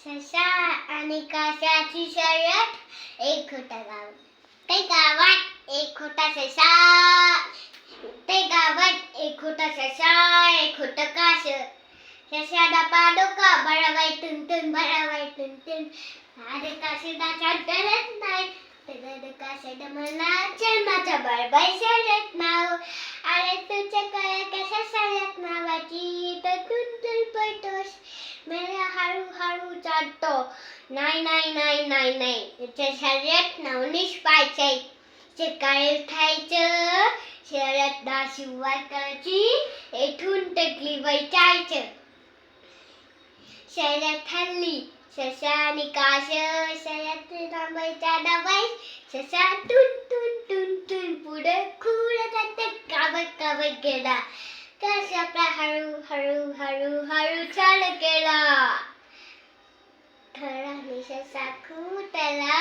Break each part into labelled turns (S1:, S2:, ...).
S1: ससा आणि काशाची शर्यत? एक होता गाव. ते गावात एक होता ससा. ते गावात एक होता ससा. एक होता काश डपा डोका बळावाय टुनटुन बळावाय टुनटुन. अरे काशीदा चालत नाही. तर काशीदा मला जन्माचा बळबाई शर्यत नाव. अरे तुझ्या काय कशा शर्यत नावाची? तर टुनटुन पडतोस मला हळू हळू नाही नाही नाही नाही नाही त्याच्या शर्यत नवनीश पाहिजे सकाळी उठायचं शर्यत दहा सुरुवात करायची येथून टेकली बैठायचं शर्यत हल्ली ससा आणि काश शर्यत थांबायचा दबाई ससा टून टून टून टून पुढे खूळ जाते कावत गेला कशा हळू हळू हळू छान केला. गेला थोडा साखू त्याला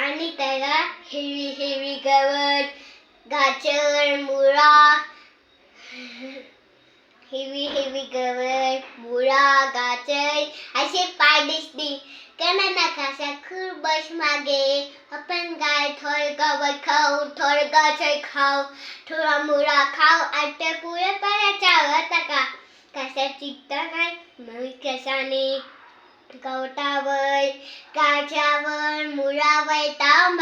S1: आणि त्याला हिरवी हिरवी गवत गाजर मुळा. हिरवी हिरवी गवत मुळा गाजर असे पाय दिसली. कना नकाशा खूप बस मागे. आपण गाय थोड गवत खाऊ थोड गाजर खाऊ. थोडा मुळा खाऊ आता पुरे पडायचा कशा चित्ता नाही. मग कशाने? गवतावर गाजावर मुळावर ताव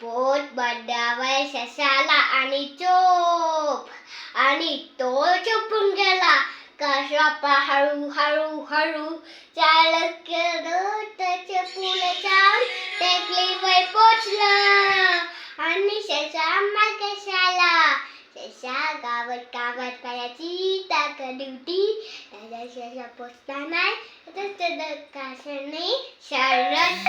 S1: पोट बड्डावर ससाला आणि चोप. आणि तो चोपून गेला. कशापा हळू हळू हळू चालत गेलो. त्याचे पुढे जाऊन टेकलीवर पोचलं. आणि ससा कशाला? ससा गावत गावत करायची ड्युटी राजा पोचता नाही. तर शारद